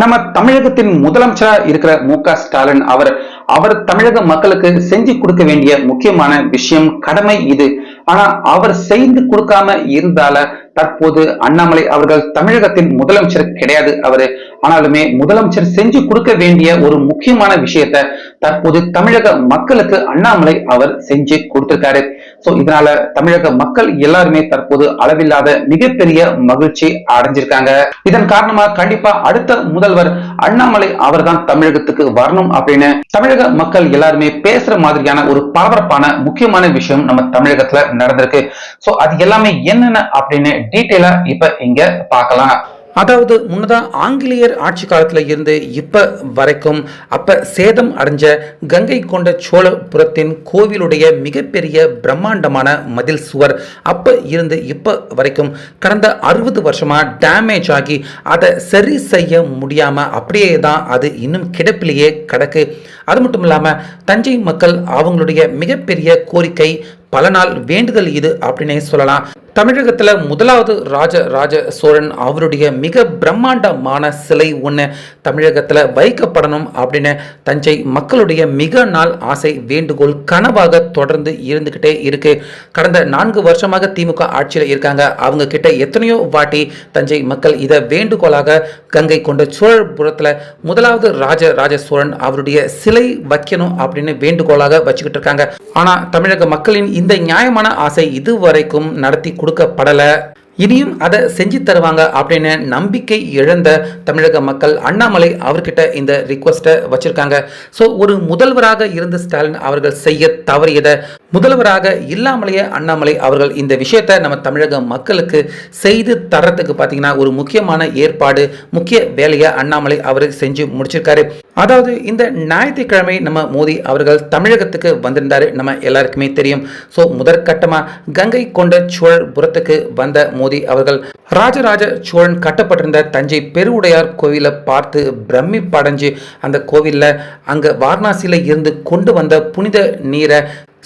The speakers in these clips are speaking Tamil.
நம்ம தமிழகத்தின் முதலமைச்சரா இருக்கிற மு ஸ்டாலின் அவர் அவர் தமிழக மக்களுக்கு செஞ்சு கொடுக்க வேண்டிய முக்கியமான விஷயம் கடமை இது. ஆனா அவர் செய்து கொடுக்காம இருந்தால தற்போது அண்ணாமலை அவர்கள் தமிழகத்தின் முதலமைச்சர் கிடையாது அவரு. ஆனாலுமே முதலமைச்சர் செஞ்சு கொடுக்க வேண்டிய ஒரு முக்கியமான விஷயத்த தற்போது தமிழக மக்களுக்கு அண்ணாமலை அவர் செஞ்சு கொடுத்திருக்காரு. சோ இதனால தமிழக மக்கள் எல்லாருமே தற்போது அளவில்லாத மிகப்பெரிய மகிழ்ச்சி அடைஞ்சிருக்காங்க. இதன் காரணமா கண்டிப்பா அடுத்த முதல்வர் அண்ணாமலை அவர்தான் தமிழகத்துக்கு வரணும் அப்படின்னு தமிழக மக்கள் எல்லாருமே பேசுற மாதிரியான ஒரு பரபரப்பான முக்கியமான விஷயம் நம்ம தமிழகத்துல நடந்திருக்கு. சோ அது எல்லாமே என்னென்ன அப்படின்னு டீட்டெயிலா இப்ப இங்க பார்க்கலாம். அதாவது முன்னதாக ஆங்கிலேயர் ஆட்சி காலத்தில் இருந்து இப்போ வரைக்கும் அப்போ சேதம் அடைஞ்ச கங்கை கொண்ட சோழபுரத்தின் கோவிலுடைய மிகப்பெரிய பிரம்மாண்டமான மதில் சுவர் அப்போ இருந்து இப்போ வரைக்கும் கடந்த அறுபது வருஷமாக டேமேஜ் ஆகி அதை சரி செய்ய முடியாமல் அப்படியே தான் அது இன்னும் கிடப்பிலேயே கிடக்கு. அது மட்டும் இல்லாமல் தஞ்சை மக்கள் அவங்களுடைய மிகப்பெரிய கோரிக்கை பல நாள் வேண்டுதல் இது அப்படின்னே சொல்லலாம். தமிழகத்துல முதலாவது ராஜ ராஜ சோழன் அவருடைய மிக பிரம்மாண்டமான சிலை ஒன்று தமிழகத்துல வைக்கப்படணும் அப்படின்னு தஞ்சை மக்களுடைய மிக நாள் ஆசை வேண்டுகோள் கனவாக தொடர்ந்து இருந்துகிட்டே இருக்கு. கடந்த நான்கு வருஷமாக திமுக ஆட்சியில் இருக்காங்க. அவங்க கிட்ட எத்தனையோ வாட்டி தஞ்சை மக்கள் இதை வேண்டுகோளாக கங்கை கொண்ட சோழபுரத்தில் முதலாவது ராஜ ராஜ சோழன் அவருடைய சிலை வைக்கணும் அப்படின்னு வேண்டுகோளாக வச்சுக்கிட்டு இருக்காங்க. ஆனா தமிழக மக்களின் இந்த நியாயமான ஆசை இதுவரைக்கும் நடத்தி கொடுக்கப்படலை. இனியும் அதை செஞ்சு தருவாங்க அப்படின்னு நம்பிக்கை இழந்த தமிழக மக்கள் அண்ணாமலை அவர்கிட்ட இந்த ரிக்வஸ்ட்டை வச்சுருக்காங்க. ஸோ ஒரு முதல்வராக இருந்த ஸ்டாலின் அவர்கள் செய்ய தவறியதை முதல்வராக இல்லாமலேயே அண்ணாமலை அவர்கள் இந்த விஷயத்தை நம்ம தமிழக மக்களுக்கு செய்து தரத்துக்கு பார்த்தீங்கன்னா ஒரு முக்கியமான ஏற்பாடு முக்கிய வேலையை அண்ணாமலை அவர் செஞ்சு முடிச்சிருக்காரு. அதாவது இந்த ஞாயிற்றுக்கிழமை நம்ம மோடி அவர்கள் தமிழகத்துக்கு வந்திருந்தாரு நம்ம எல்லாருக்குமே தெரியும். ஸோ முதற்கட்டமாக கங்கை கொண்ட சோழபுரத்துக்கு வந்த மோடி அவர்கள் ராஜராஜ சோழன் கட்டப்பட்டிருந்த தஞ்சை பெருவுடையார் கோவிலை பார்த்து பிரமிப்படைஞ்சு அந்த கோவிலில் அங்கே வாரணாசியில் இருந்து கொண்டு வந்த புனித நீரை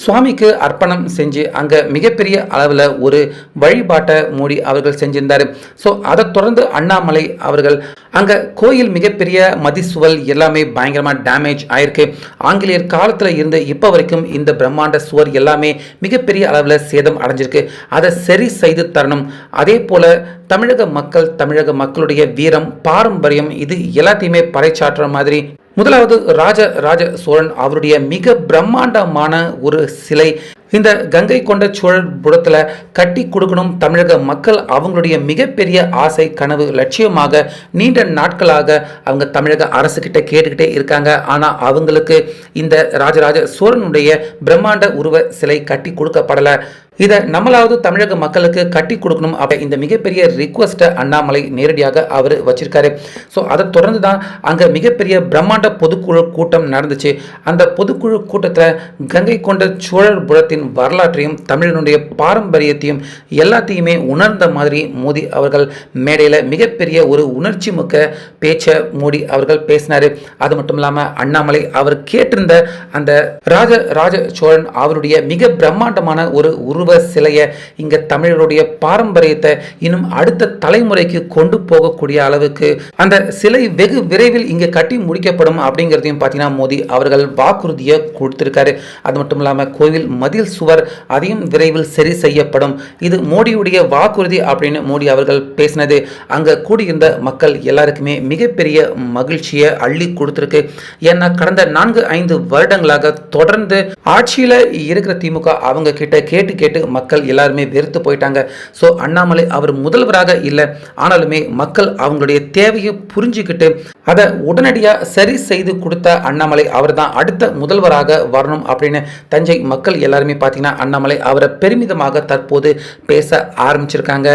சுவாமிக்கு அர்ப்பணம் செஞ்சு அங்கே மிகப்பெரிய அளவில் ஒரு வழிபாட்டை மூடி அவர்கள் செஞ்சிருந்தார். ஸோ அதை தொடர்ந்து அண்ணாமலை அவர்கள் அங்கே கோயில் மிகப்பெரிய மதிசுவல் எல்லாமே பயங்கரமாக டேமேஜ் ஆயிருக்கு. ஆங்கிலேயர் காலத்தில் இருந்து இப்போ வரைக்கும் இந்த பிரம்மாண்ட சுவர் எல்லாமே மிகப்பெரிய அளவில் சேதம் அடைஞ்சிருக்கு. அதை சரி செய்து தரணும். அதே போல் தமிழக மக்கள் தமிழக மக்களுடைய வீரம் பாரம்பரியம் இது எல்லாத்தையுமே பறைச்சாற்றுற மாதிரி முதலாவது ராஜ ராஜ சோழன் அவருடைய மிக பிரம்மாண்டமான ஒரு சிலை. இந்த கங்கை கொண்ட சோழபுரத்தில் கட்டி கொடுக்கணும் தமிழக மக்கள் அவங்களுடைய மிகப்பெரிய ஆசை கனவு லட்சியமாக நீண்ட நாட்களாக அவங்க தமிழக அரசு கிட்ட கேட்டுக்கிட்டே இருக்காங்க. ஆனால் அவங்களுக்கு இந்த ராஜராஜ சோழனுடைய பிரம்மாண்ட உருவ சிலை கட்டி கொடுக்கப்படலை. இதை நம்மளாவது தமிழக மக்களுக்கு கட்டி கொடுக்கணும். அப்படி இந்த மிகப்பெரிய ரிக்வஸ்ட்டை அண்ணாமலை நேரடியாக அவர் வச்சிருக்காரு. ஸோ அதை தொடர்ந்து தான் அங்கே மிகப்பெரிய பிரம்மாண்ட பொதுக்குழு கூட்டம் நடந்துச்சு. அந்த பொதுக்குழு கூட்டத்தில் கங்கை கொண்ட சோழபுரத்தின் வரலாற்றையும் தமிழனுடைய பாரம்பரியத்தையும் எல்லாத்தையுமே உணர்ந்த மாதிரி மோடி அவர்கள் மேடையில் மிகப்பெரிய ஒரு உணர்ச்சி மிக்க பேச்சை மோடி அவர்கள் பேசினார். அது மட்டும் இல்லாமல் அண்ணாமலை அவர் கேட்டிருந்த அந்த ராஜ ராஜ சோழன் அவருடைய மிக பிரம்மாண்டமான ஒரு உருவ உருவ சிலையை இங்கே தமிழருடைய பாரம்பரியத்தை இன்னும் அடுத்த தலைமுறைக்கு கொண்டு போகக்கூடிய அளவுக்கு அந்த சிலை வெகு விரைவில் இங்கே கட்டி முடிக்கப்படும் அப்படிங்கிறதையும் பார்த்தீங்கன்னா மோடி அவர்கள் வாக்குறுதியை கொடுத்திருக்காரு. அது மட்டும் இல்லாமல் கோவில் மதில் சுவர் அதையும் விரைவில் சரி செய்யப்படும். இது மோடியுடைய வாக்குறுதி அப்படின்னு மோடி அவர்கள் பேசினது. அங்கே கூடியிருந்த மக்கள் எல்லாருக்குமே மிகப்பெரிய மகிழ்ச்சியை அள்ளி கொடுத்துருக்கு. ஏன்னா கடந்த நான்கு ஐந்து வருடங்களாக தொடர்ந்து ஆட்சியில் இருக்கிற திமுக அவங்க கிட்ட கேட்டு கேட்டு கேட்டு மக்கள் எல்லாருமே வெறுத்து போயிட்டாங்க. ஸோ அண்ணாமலை அவர் முதல்வராக இல்லை. ஆனாலுமே மக்கள் அவங்களுடைய தேவையை புரிஞ்சுக்கிட்டு அதை உடனடியாக சரி செய்து கொடுத்த அண்ணாமலை அவர் தான் அடுத்த முதல்வராக வரணும் அப்படின்னு தஞ்சை மக்கள் எல்லாருமே பார்த்தீங்கன்னா அண்ணாமலை அவரை பெருமிதமாக தற்போது பேச ஆரம்பிச்சிருக்காங்க.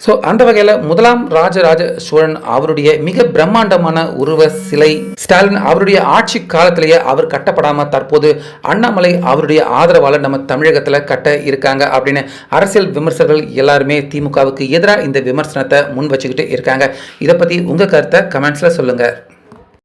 ஸோ அந்த வகையில் முதலாம் ராஜராஜ சோழன் அவருடைய மிக பிரம்மாண்டமான உருவ சிலை ஸ்டாலின் அவருடைய ஆட்சி காலத்திலேயே அவர் கட்டப்படாமல் தற்போது அண்ணாமலை அவருடைய ஆதரவாளர் நம்ம தமிழகத்தில் கட்ட இருக்காங்க அப்படின்னு அரசியல் விமர்சகர்கள் எல்லாருமே திமுகவுக்கு எதிராக இந்த விமர்சனத்தை முன் வச்சுக்கிட்டு இருக்காங்க. இதை பற்றி உங்கள் கருத்தை கமெண்ட்ஸில் சொல்லுங்கள்